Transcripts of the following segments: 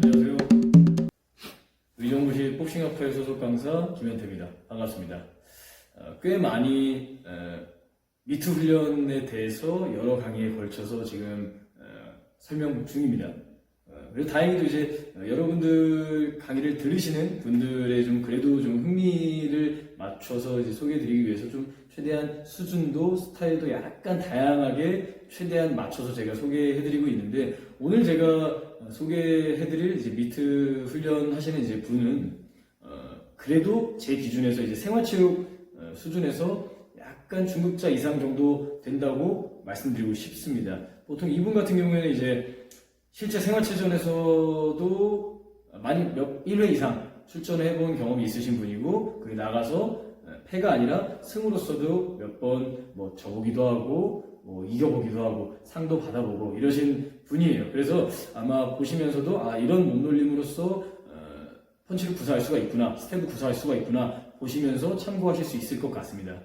안녕하세요. 의정부시 복싱학회 소속 강사 김현태입니다. 반갑습니다. 어, 꽤 많이 어, 미투 훈련에 대해서 여러 강의에 걸쳐서 지금 어, 설명 중입니다. 어, 그리고 다행히도 이제 어, 여러분들 강의를 들으시는 분들의 좀 그래도 좀 흥미를 맞춰서 이제 소개해드리기 위해서 좀 최대한 수준도 스타일도 약간 다양하게 최대한 맞춰서 제가 소개해드리고 있는데 오늘 제가 어, 소개해드릴 이제 미트 훈련 하시는 이제 분은 어, 그래도 제 기준에서 이제 생활체육 어, 수준에서 약간 중급자 이상 정도 된다고 말씀드리고 싶습니다. 보통 이분 같은 경우에는 이제 실제 생활체전에서도 많이 몇 1회 이상 출전을 해본 경험이 있으신 분이고 거기 나가서 어, 패가 아니라 승으로서도 몇 번 뭐 져보기도 하고 뭐 이겨보기도 하고 상도 받아보고 이러신 분이에요. 그래서 아마 보시면서도 아 이런 몸놀림으로써 어, 펀치를 구사할 수가 있구나, 스텝을 구사할 수가 있구나 보시면서 참고하실 수 있을 것 같습니다.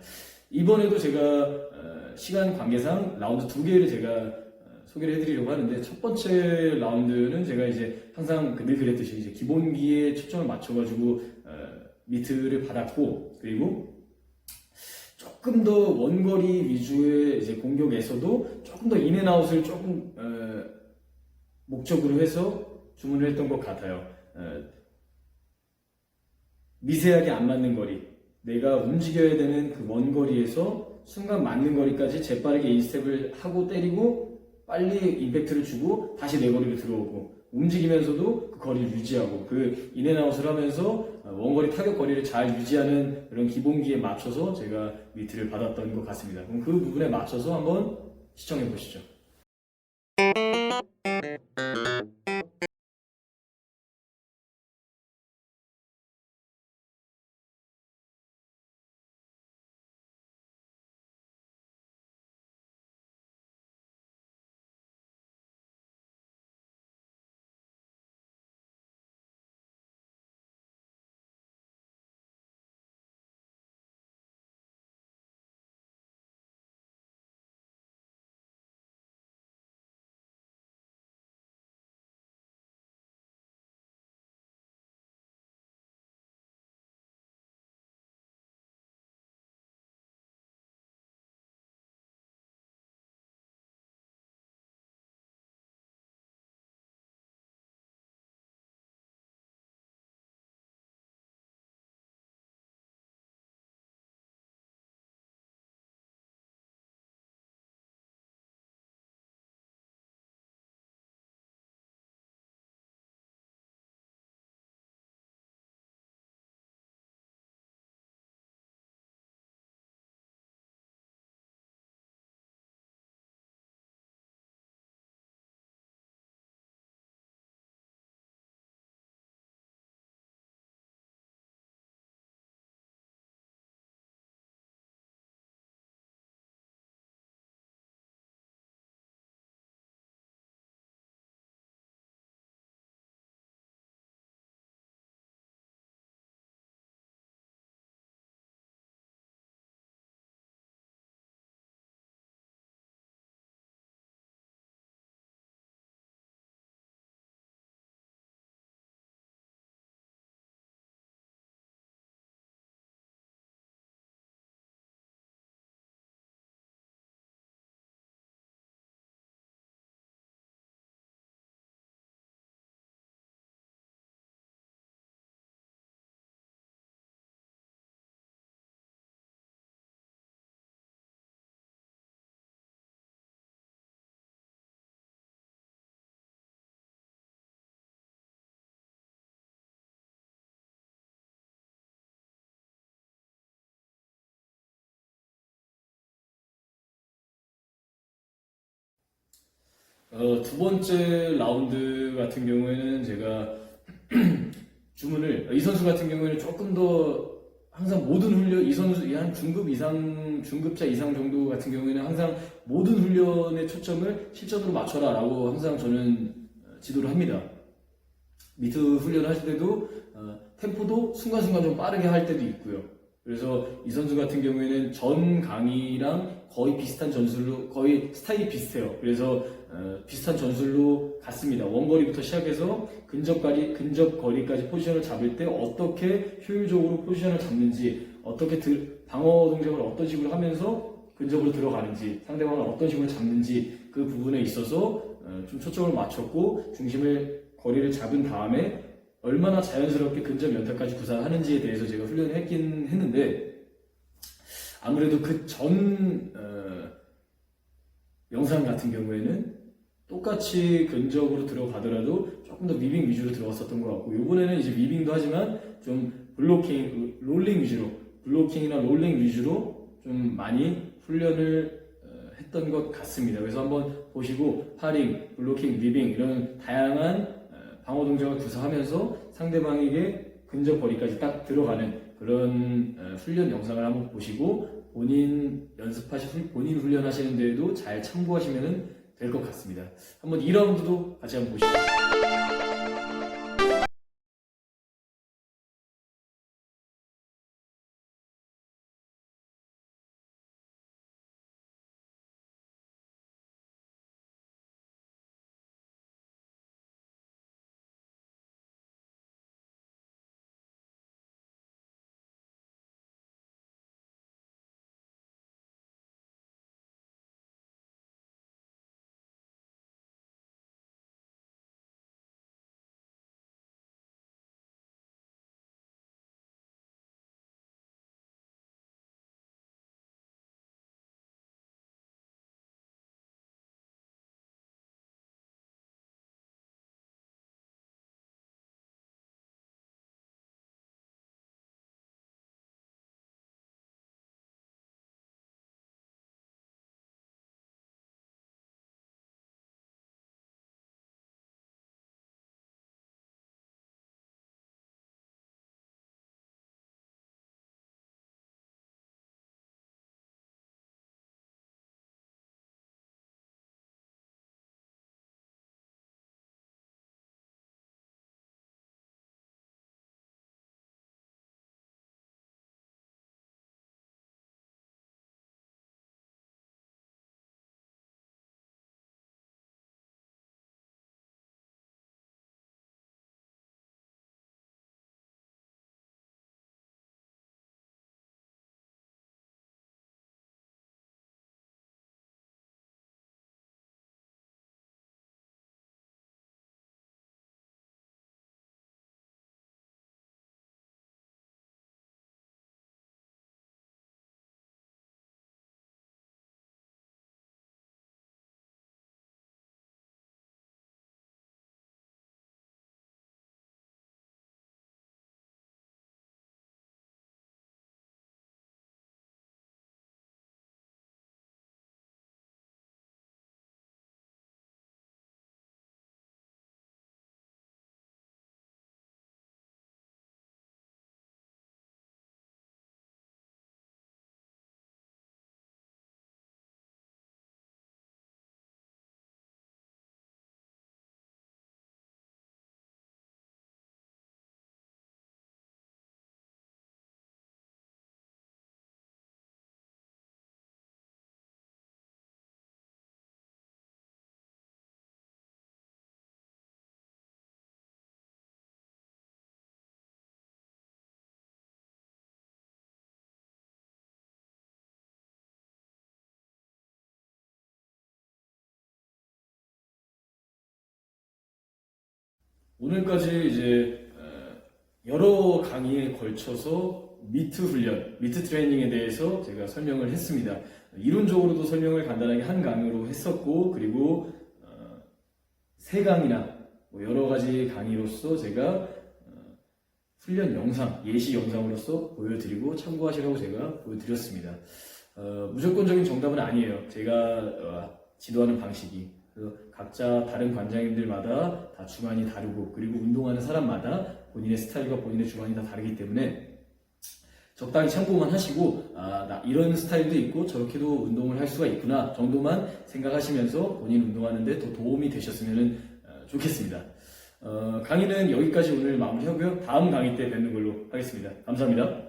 이번에도 제가 어, 시간 관계상 라운드 두 개를 제가 어, 소개를 해드리려고 하는데 첫 번째 라운드는 제가 이제 항상 늘 그랬듯이 이제 기본기에 초점을 맞춰가지고 어, 미트를 받았고 그리고 조금 더 원거리 위주의 이제 공격에서도 조금 더 인앤아웃을 조금 어, 목적으로 해서 주문을 했던 것 같아요. 어, 미세하게 안 맞는 거리, 내가 움직여야 되는 그 원거리에서 순간 맞는 거리까지 재빠르게 인스텝을 하고 때리고 빨리 임팩트를 주고 다시 내 거리로 들어오고 움직이면서도 그 거리를 유지하고 그 인앤아웃을 하면서 어, 원거리 타격 거리를 잘 유지하는 그런 기본기에 맞춰서 제가 미트를 받았던 것 같습니다. 그럼 그 부분에 맞춰서 한번 시청해 보시죠. 어, 두 번째 라운드 같은 경우에는 제가 주문을 이 선수 같은 경우에는 조금 더 항상 모든 훈련 이 선수 한 중급 이상 중급자 이상 정도 같은 경우에는 항상 모든 훈련의 초점을 실전으로 맞춰라라고 항상 저는 어, 지도를 합니다. 미트 훈련을 하실 때도 어, 템포도 순간순간 좀 빠르게 할 때도 있고요. 그래서 이 선수 같은 경우에는 전 강의랑 거의 비슷한 전술로 거의 스타일이 비슷해요. 그래서 어, 비슷한 전술로 갔습니다. 원거리부터 시작해서 근접거리 근접 거리까지 포지션을 잡을 때 어떻게 효율적으로 포지션을 잡는지 어떻게 들- 방어 동작을 어떤 식으로 하면서 근접으로 들어가는지 상대방을 어떤 식으로 잡는지 그 부분에 있어서 어, 좀 초점을 맞췄고 중심을 거리를 잡은 다음에 얼마나 자연스럽게 근접 연타까지 구사하는지에 대해서 제가 훈련을 했긴 했는데 아무래도 그전 영상 같은 경우에는 똑같이 근접으로 들어가더라도 조금 더 위빙 위주로 들어갔었던 것 같고 이번에는 이제 위빙도 하지만 좀 블로킹, 롤링 위주로 블로킹이나 롤링 위주로 좀 많이 훈련을 어, 했던 것 같습니다. 그래서 한번 보시고 파링, 블로킹, 위빙 이런 다양한 어, 방어 동작을 구사하면서 상대방에게 근접 거리까지 딱 들어가는 그런 어, 훈련 영상을 한번 보시고 본인 연습하시 본인 훈련하시는 데에도 잘 참고하시면 될 것 같습니다. 한번 2라운드도 같이 한번 보시죠. 오늘까지 이제 어, 여러 강의에 걸쳐서 미트 훈련, 미트 트레이닝에 대해서 제가 설명을 했습니다. 이론적으로도 설명을 간단하게 한 강의로 했었고 그리고 어, 세 강이나 뭐 여러 가지 강의로서 제가 어, 훈련 영상, 예시 영상으로서 보여드리고 참고하시라고 제가 보여드렸습니다. 어, 무조건적인 정답은 아니에요. 제가 어, 지도하는 방식이 그래서 각자 다른 관장님들마다 다 주관이 다르고 그리고 운동하는 사람마다 본인의 스타일과 본인의 주관이 다 다르기 때문에 적당히 참고만 하시고 아, 나 이런 스타일도 있고 저렇게도 운동을 할 수가 있구나 정도만 생각하시면서 본인 운동하는데 더 도움이 되셨으면 좋겠습니다. 어, 강의는 여기까지 오늘 마무리하고요. 다음 강의 때 뵙는 걸로 하겠습니다. 감사합니다.